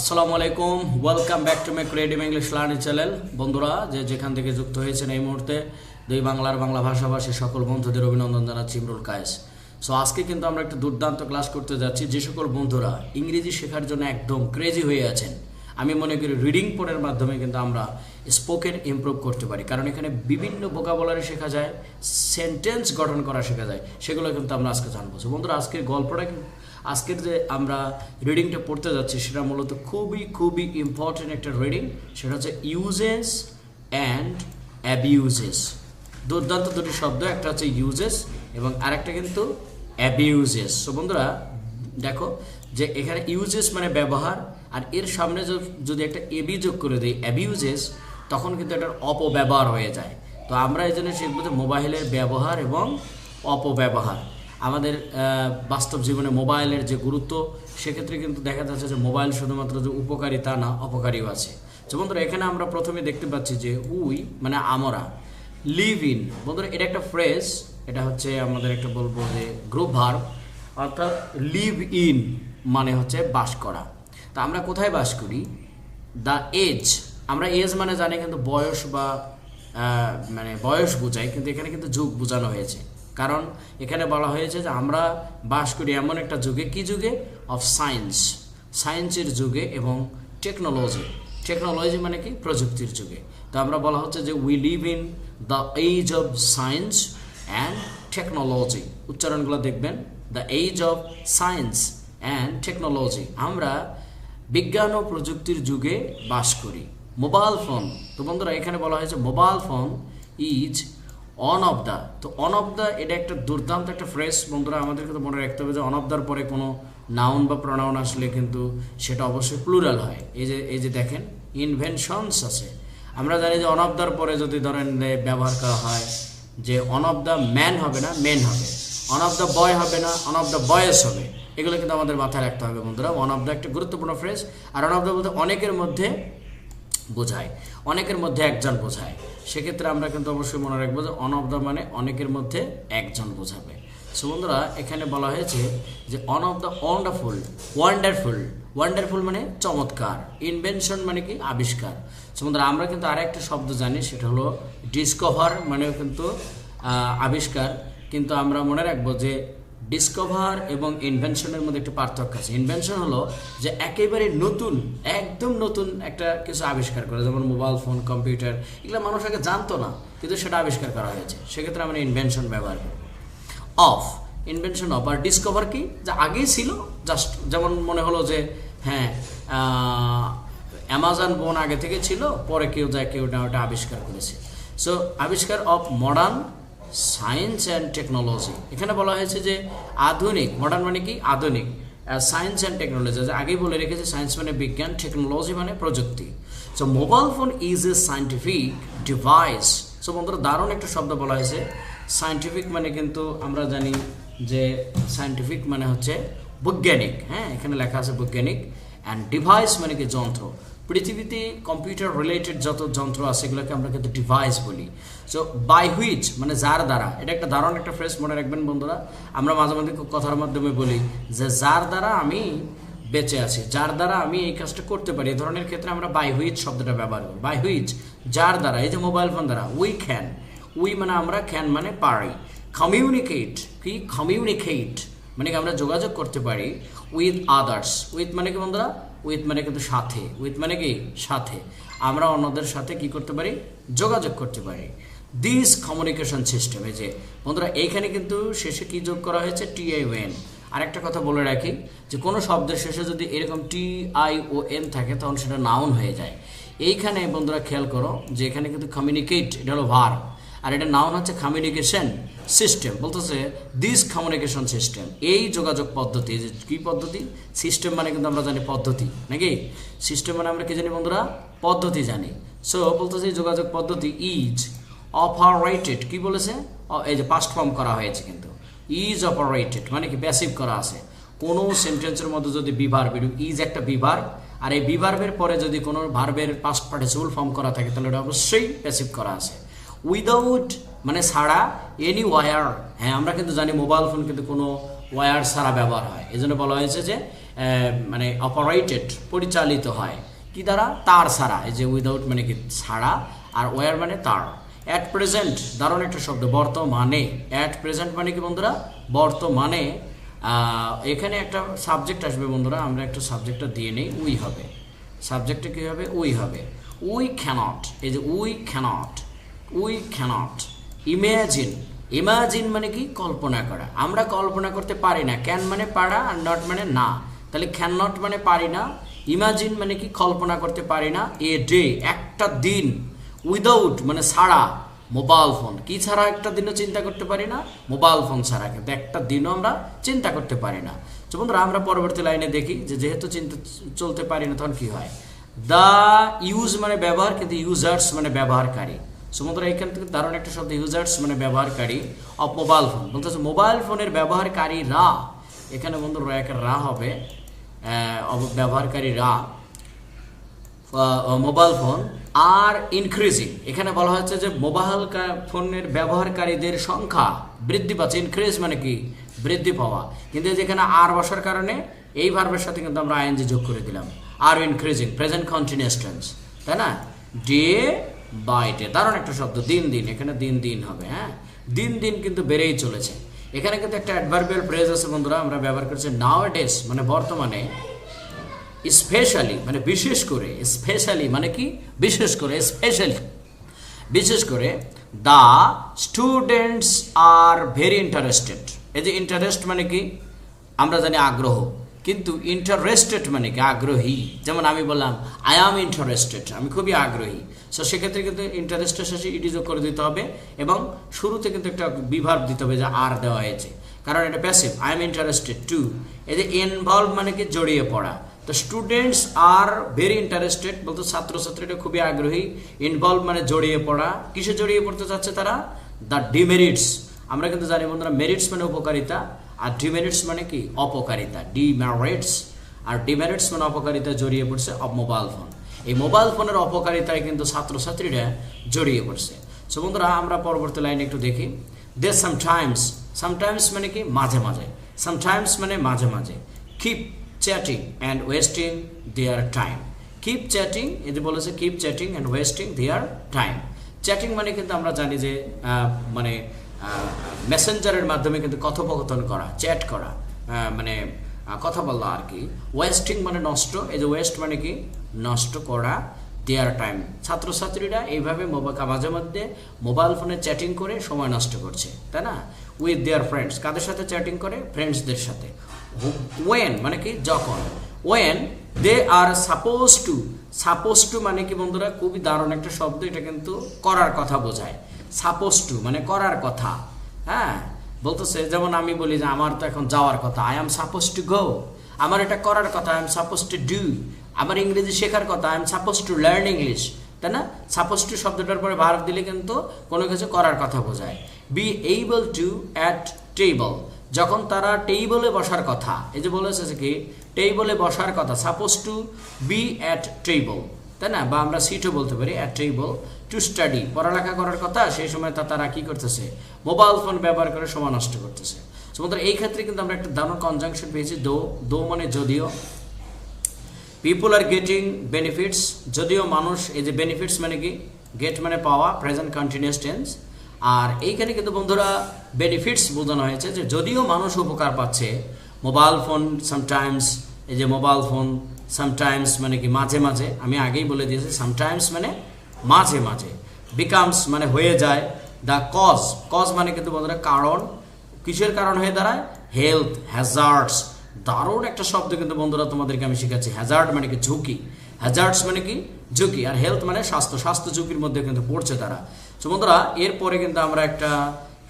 আসসালামু আলাইকুম। Welcome back to my creative English learning channel বন্ধুরা, যে যেখান থেকে যুক্ত হয়েছেন এই মুহূর্তে, দুই বাংলার বাংলা ভাষাভাষী সকল বন্ধুদের অভিনন্দন জানাচ্ছি ইমরুল কায়েস। সো আজকে কিন্তু আমরা একটা দুর্দান্ত ক্লাস করতে যাচ্ছি, যে সকল বন্ধুরা ইংরেজি শেখার জন্য একদম ক্রেজি হয়ে আছেন। আমি মনে করি রিডিং পড়ের মাধ্যমে কিন্তু আমরা স্পোকেন ইমপ্রুভ করতে পারি। কারণ এখানে বিভিন্ন বোকাবলারি শেখা যায় সেন্টেন্স গঠন করা শেখা যায়, সেগুলো কিন্তু আমরা আজকে জানব। বন্ধুরা, আজকের গল্পটা আজকের যে আমরা রিডিংটা পড়তে যাচ্ছি, সেটা মূলত খুবই খুবই ইম্পর্টেন্ট একটা রিডিং সেটা হচ্ছে ইউজেস অ্যান্ড অ্যাবিউজেস দুর্দান্ত দুটি শব্দ, একটা হচ্ছে ইউজেস এবং আরেকটা কিন্তু অ্যাবিউজেস সো বন্ধুরা, দেখো যে এখানে ইউজেস মানে ব্যবহার, আর এর সামনে যদি একটা এবি যোগ করে দিই অ্যাবিউজেস তখন কিন্তু এটার অপব্যবহার হয়ে যায়। তো আমরা এই জন্য শিখব যে মোবাইলের ব্যবহার এবং অপব্যবহার। আমাদের বাস্তব জীবনে মোবাইলের যে গুরুত্ব, সেক্ষেত্রে কিন্তু দেখা যাচ্ছে যে মোবাইল শুধুমাত্র যে উপকারী তা না, অপকারীও আছে। তো বন্ধুরা, এখানে আমরা প্রথমে দেখতে পাচ্ছি যে উই মানে আমরা, লিভ ইন। বন্ধুরা, এটা একটা ফ্রেজ, এটা হচ্ছে আমাদের একটা বলব যে গ্রুপ ভার্ব, অর্থাৎ লিভ ইন মানে হচ্ছে বাস করা। তা আমরা কোথায় বাস করি? The age. আমরা এজ মানে জানি কিন্তু বয়স বা মানে বয়স বোঝায়, কিন্তু এখানে কিন্তু যুগ বোঝানো হয়েছে। কারণ এখানে বলা হয়েছে যে আমরা বাস করি এমন একটা যুগে, কি যুগে? অফ সায়েন্স সায়েন্সের যুগে এবং টেকনোলজি টেকনোলজি মানে কি? প্রযুক্তির যুগে। তো আমরা বলা হচ্ছে যে we live in the age of science and technology উচ্চারণগুলো দেখবেন। The age of science and technology আমরা বিজ্ঞান ও প্রযুক্তির যুগে বাস করি। মোবাইল ফোন তো বন্ধুরা, এখানে বলা হয়েছে mobile phone is one of the তো অন অফ দ্য এটা একটা দুর্দান্ত একটা ফ্রেশ বন্ধুরা আমাদের কিন্তু মনে রাখতে হবে যে অন অফ দ্যার পরে কোনো নাউন বা প্রনাউন আসলে কিন্তু সেটা অবশ্যই প্লুরাল হয়। এই যে এই যে দেখেন ইনভেনশনস আছে। আমরা জানি যে অন অফ দ্যার পরে যদি ধরেন ব্যবহার করা হয়, যে অন অফ দ্য ম্যান হবে না মেন হবে। অন অফ দ্য বয় হবে না অন অফ দ্য বয়েস হবে। এগুলো কিন্তু আমাদের মাথায় রাখতে হবে, বন্ধুরা। ওয়ান অফ দ্য একটা গুরুত্বপূর্ণ ফ্রেজ আর অন অফ দ্য বলতে অনেকের মধ্যে বোঝায়। অনেকের মধ্যে একজন বোঝায়। সেক্ষেত্রে আমরা কিন্তু অবশ্যই মনে রাখব যে অন অফ দ্য মানে অনেকের মধ্যে একজন বোঝাবে। সো বন্ধুরা, এখানে বলা হয়েছে যে one of the wonderful wonderful wonderful মানে চমৎকার। ইনভেনশন মানে কি? আবিষ্কার। সো বন্ধুরা, আমরা কিন্তু আরেকটা শব্দ জানি, সেটা হলো ডিসকভার মানেও কিন্তু আবিষ্কার। কিন্তু আমরা মনে রাখব যে ডিসকভার এবং ইনভেনশনের মধ্যে একটা পার্থক্য আছে। ইনভেনশন হলো যে একেবারে নতুন, একদম নতুন একটা কিছু আবিষ্কার করে। যেমন মোবাইল ফোন কম্পিউটার এগুলো মানুষ আগে জানতো না, কিন্তু সেটা আবিষ্কার করা হয়েছে। সেক্ষেত্রে আমরা ইনভেনশন ব্যবহার করি। অফ ইনভেনশন অফ আর ডিসকভার কি? যা আগেই ছিল জাস্ট যেমন মনে হলো যে হ্যাঁ অ্যামাজন বোন আগে থেকে ছিল, পরে কেউ যায়, কেউ না, ওটা আবিষ্কার করেছে। সো আবিষ্কার of modern science and technology এখানে বলা হয়েছে যে আধুনিক মডার্ন মানে কি? আধুনিক। সায়েন্স অ্যান্ড টেকনোলজি আগেই বলে রেখেছে সায়েন্স মানে বিজ্ঞান টেকনোলজি মানে প্রযুক্তি। So mobile phone is a scientific device so বন্ধুরা, দারুণ একটা শব্দ বলা হয়েছে। সায়েন্টিফিক মানে কিন্তু আমরা জানি যে সায়েন্টিফিক মানে হচ্ছে বৈজ্ঞানিক। হ্যাঁ এখানে লেখা আছে বৈজ্ঞানিক। অ্যান্ড ডিভাইস মানে কি? যন্ত্র। পৃথিবীতে কম্পিউটার রিলেটেড যত যন্ত্র আছে, এগুলোকে আমরা কিন্তু ডিভাইস বলি। সো বাই হুইচ মানে যার দ্বারা, এটা একটা দারুণ একটা ফ্রেস মনে রাখবেন বন্ধুরা। আমরা মাঝে মাঝে কথার মাধ্যমে বলি যে, যার দ্বারা আমি বেঁচে আছি, যার দ্বারা আমি এই কাজটা করতে পারি এই ধরনের ক্ষেত্রে আমরা বাই হুইচ শব্দটা ব্যবহার করি। বাই হুইচ যার দ্বারা, এই যে মোবাইল ফোন দ্বারা উই ক্যান উই মানে আমরা ক্যান মানে পারি। কমিউনিকেট কি? কমিউনিকেট মানে কি আমরা যোগাযোগ করতে পারি উইথ আদার্স উইথ মানে কি বন্ধুরা? উইথ মানে কিন্তু সাথে, উইথ মানে কি? সাথে। আমরা অন্যদের সাথে কি করতে পারি? যোগাযোগ করতে পারি। দিস কমিউনিকেশন সিস্টেম এই যে, বন্ধুরা, এইখানে কিন্তু শেষে কি যোগ করা হয়েছে? টি আই ও এন আর একটা কথা বলে রাখি যে, কোনো শব্দের শেষে যদি এরকম টি আই ও এন থাকে, তখন সেটা নাউন হয়ে যায়। এইখানে বন্ধুরা খেয়াল করো যে, এখানে কিন্তু কমিউনিকেট এটা হলো ভার আর এটা নাউন হচ্ছে কমিউনিকেশন সিস্টেম বলতেছে দিস কমিউনিকেশন সিস্টেম এই যোগাযোগ পদ্ধতি, যে কী পদ্ধতি? সিস্টেম মানে কিন্তু আমরা জানি পদ্ধতি, নাকি? সিস্টেম মানে আমরা কি জানি বন্ধুরা? পদ্ধতি জানি। সো বলতেছে যোগাযোগ পদ্ধতি ইজ অপারেটেড কি বলেছে? এই যে পাস্ট ফর্ম করা হয়েছে কিন্তু। ইজ অপারেটেড মানে কি প্যাসিভ করা আছে। কোনো সেন্টেন্সের মধ্যে যদি বিভার বিডু ইজ একটা বিভার আর এই বিভার্বের পরে যদি কোনো ভার্বের পাস্ট পার্টিসিপল ফর্ম করা থাকে, তাহলে এটা অবশ্যই প্যাসিভ করা আছে। উইদাউট মানে ছাড়া এনি ওয়ার হ্যাঁ আমরা কিন্তু জানি মোবাইল ফোন কিন্তু কোনো ওয়ার ছাড়া ব্যবহার হয়। এই জন্য বলা হয়েছে যে মানে অপারেটেড পরিচালিত হয়। কি দ্বারা? তার ছাড়া। এই যে উইদাউট মানে কি ছাড়া, আর ওয়ার মানে তার। অ্যাট প্রেজেন্ট দারুণ একটা শব্দ, বর্তমানে। অ্যাট প্রেজেন্ট মানে কি বন্ধুরা? বর্তমানে এখানে একটা সাবজেক্ট আসবে বন্ধুরা, আমরা একটা সাবজেক্টটা দিয়ে নেই উই হবে। সাবজেক্টটা কী হবে? উই হবে। উই ক্যানট এই যে we cannot we cannot imagine imagine মানে কি? কল্পনা করা। আমরা কল্পনা করতে পারি না। ক্যান মানে পারা আর নট মানে না। তাহলে ক্যান নট মানে পারি না। ইমাজিন মানে কি? কল্পনা করতে পারি না। এ ডে একটা দিন। উইদাউট মানে ছাড়া। মোবাইল ফোন কি ছাড়া একটা দিনও চিন্তা করতে পারি না? মোবাইল ফোন ছাড়া। কিন্তু একটা দিনও আমরা চিন্তা করতে পারি না। তো বন্ধুরা, আমরা পরবর্তী লাইনে দেখি যে যেহেতু চিন্তা চলতে পারি না, তখন কি হয়? দ্য ইউজ মানে ব্যবহার, কিন্তু ইউজার্স মানে ব্যবহারকারী। সমুদ্র এখান থেকে দারুণ একটা শব্দ ইউজার্স মানে ব্যবহারকারী অফ মোবাইল ফোন বলতেছে মোবাইল ফোনের ব্যবহারকারীরা এখানে বন্ধু একটা রা হবে ব্যবহারকারীরা। মোবাইল ফোন আর ইনক্রিজিং এখানে বলা হচ্ছে যে মোবাইল ফোনের ব্যবহারকারীদের সংখ্যা বৃদ্ধি পাচ্ছে। ইনক্রিজ মানে কি? বৃদ্ধি পাওয়া। কিন্তু এই যে এখানে আর বসার কারণে, এই ভার্বের সাথে কিন্তু আমরা আইএনজি যোগ করে দিলাম। আর ইনক্রিজিং প্রেজেন্ট কন্টিনিউয়াস টেন্স তাই না? ডে বাই ডে দারুণ একটা শব্দ, দিন দিন, এখানে দিন দিন হবে হ্যাঁ? দিন দিন কিন্তু বেড়েই চলেছে। এখানে কিন্তু একটা অ্যাডভার্বিয়াল ফ্রেজ আছে বন্ধুরা, আমরা ব্যবহার করছি নাও ডেস মানে বর্তমানে স্পেশালি মানে বিশেষ করে স্পেশালি মানে কি? বিশেষ করে স্পেশালি বিশেষ করে the students are very interested এই যে ইন্টারেস্ট মানে কি? আমরা জানি আগ্রহ। কিন্তু ইন্টারেস্টেড মানে কি আগ্রহী? যেমন আমি বললাম আই অ্যাম ইন্টারেস্টেড আমি খুবই আগ্রহী। সো সেক্ষেত্রে কিন্তু ইন্টারেস্টের শেষে ইডি যোগ করে দিতে হবে এবং শুরুতে কিন্তু একটা বিভাগ দিতে হবে যে আর দেওয়া হয়েছে। কারণ এটা passive I am interested to যে ইনভলভ মানে কি জড়িয়ে পড়া। তো স্টুডেন্টস আর ভেরি ইন্টারেস্টেড বলতে ছাত্রছাত্রীরা খুবই আগ্রহী। ইনভলভ মানে জড়িয়ে পড়া। কিসে জড়িয়ে পড়তে চাচ্ছে তারা? দ্য ডিমেরিটস আমরা কিন্তু জানি বন্ধুরা মেরিটস মানে উপকারিতা। আর ডিমেরিটস মানে কি? অপকারিতা। ডিমেরিটস আর ডিমেরিটস মানে অপকারিতা জড়িয়ে পড়ছে মোবাইল ফোন এই মোবাইল ফোনের অপকারিতায় কিন্তু ছাত্রছাত্রীরা জড়িয়ে পড়ছে। সো বন্ধুরা, আমরা পরবর্তী লাইনে একটু দেখি। দে সামটাইমস সামটাইমস মানে কি? মাঝে মাঝে। সামটাইমস মানে মাঝে মাঝে। Keep chatting and wasting their time keep chatting যে বলেছে keep chatting and wasting their time chatting মানে কিন্তু আমরা জানি যে মানে মেসেঞ্জারের মাধ্যমে কিন্তু কথোপকথন করা চ্যাট করা মানে কথা বলা আর কি। ওয়েস্টিং মানে নষ্ট, এই যে ওয়েস্ট মানে কি? নষ্ট করা দেয়ার টাইম ছাত্রছাত্রীরা এইভাবে মাঝে মধ্যে মোবাইল ফোনে চ্যাটিং করে সময় নষ্ট করছে, তাই না? উইথ দেয়ার ফ্রেন্ডস কাদের সাথে চ্যাটিং করে? ফ্রেন্ডসদের সাথে। ওয়েন মানে কি? যখন। When they are suppose to suppose to মানে কি বন্ধুরা? খুবই দারুণ একটা শব্দ, এটা কিন্তু করার কথা বোঝায়। সাপোজ টু মানে করার কথা। হ্যাঁ? বলতেছে, যেমন আমি বলি যে, আমার তো এখন যাওয়ার কথা। I am suppose to go আমার এটা করার কথা I am suppose to do আমার ইংরেজি শেখার কথা I am suppose to learn English তাই না? সাপোজ টু শব্দটার পরে ভার্ব দিলে কিন্তু কোনো কিছু করার কথা বোঝায়। Be able to at table যখন তারা টেবলে বসার কথা, এই যে বলেছে কি? টেবলে বসার কথা। Suppose to be at table তাই না? বা আমরা সিটও বলতে পারি অ্যাট টেবল টু স্টাডি পড়ালেখা করার কথা, সেই সময় তা তারা কী করতেছে? মোবাইল ফোন ব্যবহার করে সময় নষ্ট করতেছে। সমুদ্র এই ক্ষেত্রে কিন্তু আমরা একটা দারুণ কনজাংশন পেয়েছি, দো দো মানে যদিও। পিপুল আর গেটিং বেনিফিটস যদিও মানুষ, এই যে বেনিফিটস মানে কি? গেট মানে পাওয়া প্রেজেন্ট কন্টিনিউয়াস টেন্স আর এইখানে কিন্তু বন্ধুরা বেনিফিটস বোঝানো হয়েছে যে যদিও মানুষ উপকার পাচ্ছে মোবাইল ফোন সামটাইমস এই যে মোবাইল ফোন সামটাইমস মানে কি মাঝে মাঝে, আমি আগেই বলে দিয়েছি সামটাইমস মানে মাঝে মাঝে বিকামস মানে হয়ে যায় দ্য কজ কজ মানে কিন্তু বন্ধুরা কারণ, কিসের কারণ হয়ে দাঁড়ায়? হেলথ হ্যাজার্ডস দারুণ একটা শব্দ কিন্তু বন্ধুরা তোমাদেরকে আমি শিখাচ্ছি হ্যাজার্ড মানে কি ঝুঁকি হ্যাজার্ডস মানে কি ঝুঁকি, আর হেলথ মানে স্বাস্থ্য স্বাস্থ্য ঝুঁকির মধ্যে কিন্তু পড়ছে তারা। তো বন্ধুরা, এরপরে কিন্তু আমরা একটা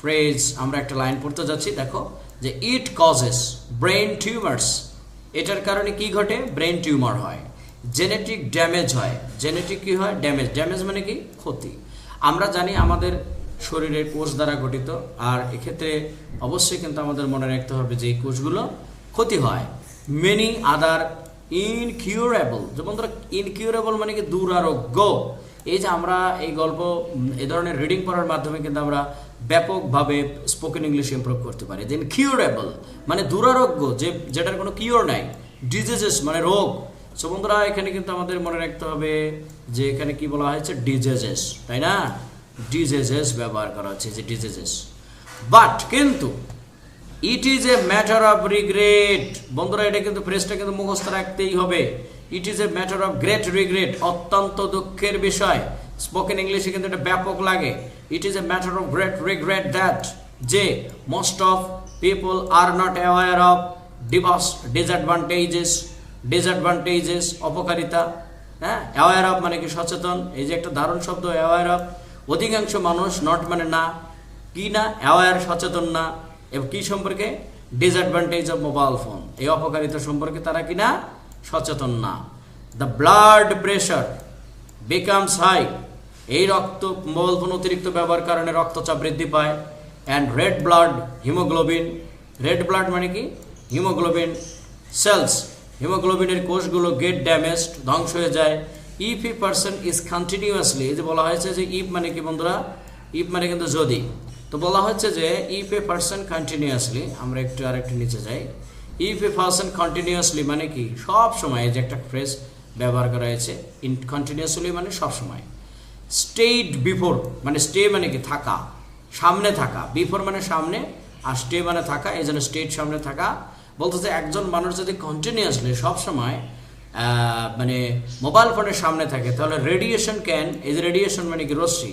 ফ্রেজ আমরা একটা লাইন পড়তে যাচ্ছি, দেখো, যে ইট কজেস ব্রেন টিউমার্স এটার কারণে কি ঘটে? ব্রেন টিউমার হয়। জেনেটিক ড্যামেজ হয়। জেনেটিক কি হয়? ড্যামেজ ড্যামেজ মানে কি? ক্ষতি। আমরা জানি আমাদের শরীরের কোষ দ্বারা গঠিত। আর এক্ষেত্রে অবশ্যই কিন্তু আমাদের মনে রাখতে হবে যে এই কোষগুলো ক্ষতি হয়। মেনি আদার ইনকিউরেবল যেমন ধরো ইনকিউরেবল মানে কি? দুরারোগ্য। এই যে আমরা এই গল্প এ ধরনের রিডিং পড়ার মাধ্যমে কিন্তু আমরা ব্যাপকভাবে স্পোকেন ইংলিশ ইমপ্রুভ করতে পারি। যে ইনকিউরেবল মানে দুরারোগ্য, যে যেটার কোনো কিওর নাই ডিজিজেস মানে রোগ। সো বন্ধুরা, এখানে কিন্তু আমাদের মনে রাখতে হবে যে এখানে কি বলা হয়েছে? ডিজিজেস তাই না? ডিজিজেস ব্যবহার করা হচ্ছে যে ডিজিজেস বাট কিন্তু it is a matter of regret বন্ধুরা, এটা কিন্তু ফ্রেজটা কিন্তু মুখস্থ রাখতেই হবে। It is a matter of great regret অত্যন্ত দুঃখের বিষয়। স্পোকেন ইংলিশে কিন্তু এটা ব্যাপক লাগে। It is a matter of great regret that যে most of people are not aware of divas disadvantages disadvantages অপকারিতা। হ্যাঁ? অ্যাওয়ার অফ মানে কি সচেতন? এই যে একটা দারুণ শব্দ অ্যাওয়ার অফ অধিকাংশ মানুষ নট মানে না। কি না? অ্যাওয়ার সচেতন না। এবং কী সম্পর্কে? ডিসঅ্যাডভান্টেজ অফ মোবাইল ফোন এই অপকারিতা সম্পর্কে তারা কি না? সচেতন না। The blood pressure becomes high এই রক্ত মোবাইল ফোন অতিরিক্ত ব্যবহার কারণে রক্তচাপ বৃদ্ধি পায়। And red blood haemoglobin red blood মানে কি? হিমোগ্লোবিন সেলস হিমোগ্লোবিনের কোষগুলো গেট ড্যামেজড ধ্বংস হয়ে যায়। If a person is continuously যে বলা হয়েছে যে ইফ মানে কি বন্ধুরা? ইফ মানে কিন্তু যদি। তো বলা হচ্ছে যে ইফ এ পার্সন কন্টিনিউয়াসলি আমরা একটু আর একটু নিচে যাই। ইফ এ পার্সন কন্টিনিউয়াসলি মানে কি, সব সময় যে একটা ফ্রেজ ব্যবহার করা হয়েছে ইন কন্টিনিউয়াসলি মানে সব সময় স্টেড বিফোর মানে স্টে মানে কি, থাকা, সামনে থাকা বিফোর মানে সামনে, আর স্টে মানে থাকা, এই জন্য স্টেট সামনে থাকা, বলতেছে একজন মানুষ যদি কন্টিনিউয়াসলি সবসময় মানে মোবাইল ফোনের সামনে থাকে, তাহলে রেডিয়েশন ক্যান এই যে রেডিয়েশন মানে কি, রশ্মি,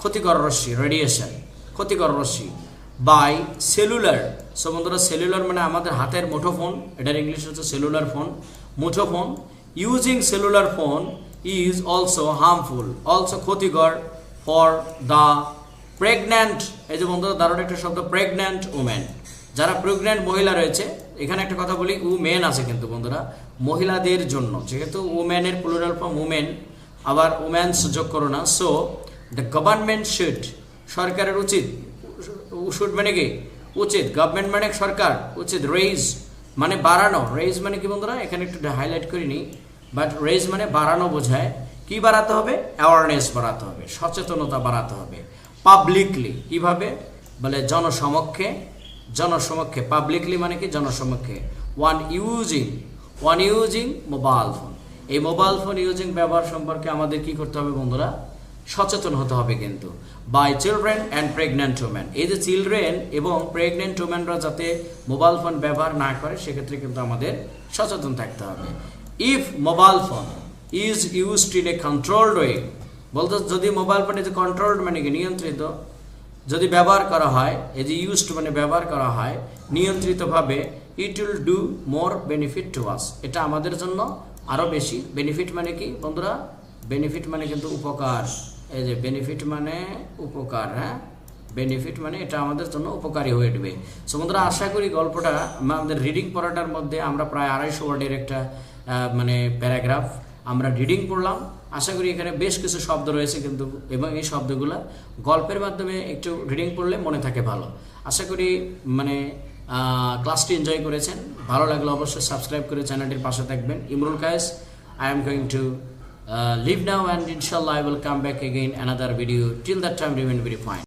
ক্ষতিকর রশ্মি রেডিয়েশন ক্ষতিকর রশ্মি বাই সেলুলার সো বন্ধুরা সেলুলার মানে আমাদের হাতের মুঠোফোন এটার ইংলিশ হচ্ছে সেলুলার ফোন মুঠোফোন using cellular phone is also harmful also ক্ষতিকর ফর দ্য প্রেগন্যান্ট এই যে বন্ধুরা, দারুণ একটা শব্দ প্রেগন্যান্ট উমেন যারা প্রেগন্যান্ট মহিলা রয়েছে, এখানে একটা কথা বলি উমেন আছে কিন্তু বন্ধুরা, মহিলাদের জন্য, যেহেতু উমেনের প্লুরাল ফর্ম উমেন আবার উমেন্স যোগ করো না। সো দ্য গভর্নমেন্ট শুড সরকারের উচিত শুড মানে কি? উচিত। গভর্নমেন্ট মানে সরকার, উচিত রেইজ মানে বাড়ানো। রেইজ মানে কি বন্ধুরা? এখানে একটু হাইলাইট করিনি বাট রেইজ মানে বাড়ানো বোঝায়। কি বাড়াতে হবে? অ্যাওয়ারনেস বাড়াতে হবে। সচেতনতা বাড়াতে হবে। পাবলিকলি কীভাবে? বলে জনসমক্ষে। জনসমক্ষে। পাবলিকলি মানে কি? জনসমক্ষে। One using one using mobile phone এই মোবাইল ফোন ইউজিং ব্যবহার সম্পর্কে আমাদের কি করতে হবে বন্ধুরা? সচেতন হতে হবে কিন্তু। By children and pregnant woman এই যে চিলড্রেন এবং প্রেগনেন্ট ওম্যানরা যাতে মোবাইল ফোন ব্যবহার না করে, সেক্ষেত্রে কিন্তু আমাদের সচেতন থাকতে হবে। If mobile phone is used in a controlled way বলতে যদি মোবাইল ফোনে যে কন্ট্রোলড মানে কি? নিয়ন্ত্রিত। যদি ব্যবহার করা হয়, এই যে ইউজড মানে ব্যবহার করা হয়, নিয়ন্ত্রিতভাবে it will do more benefit to us এটা আমাদের জন্য আরও বেশি। বেনিফিট মানে কি বন্ধুরা? বেনিফিট মানে কিন্তু উপকার। এই যে বেনিফিট মানে উপকার হ্যাঁ? বেনিফিট মানে এটা আমাদের জন্য উপকারী হয়ে উঠবে। সো বন্ধুরা, আশা করি গল্পটা আমাদের রিডিং পড়াটার মধ্যে আমরা প্রায় আড়াইশো ওয়ার্ডের একটা মানে প্যারাগ্রাফ আমরা রিডিং পড়লাম। আশা করি এখানে বেশ কিছু শব্দ রয়েছে কিন্তু এবং এই শব্দগুলো গল্পের মাধ্যমে একটু রিডিং পড়লে মনে থাকে ভালো। আশা করি মানে ক্লাসটি এনজয় করেছেন। ভালো লাগলে অবশ্যই সাবস্ক্রাইব করে চ্যানেলটির পাশে থাকবেন। Imrul Kayes I am going to Uh, leave now and inshallah I will come back again another video. Till that time remain very fine.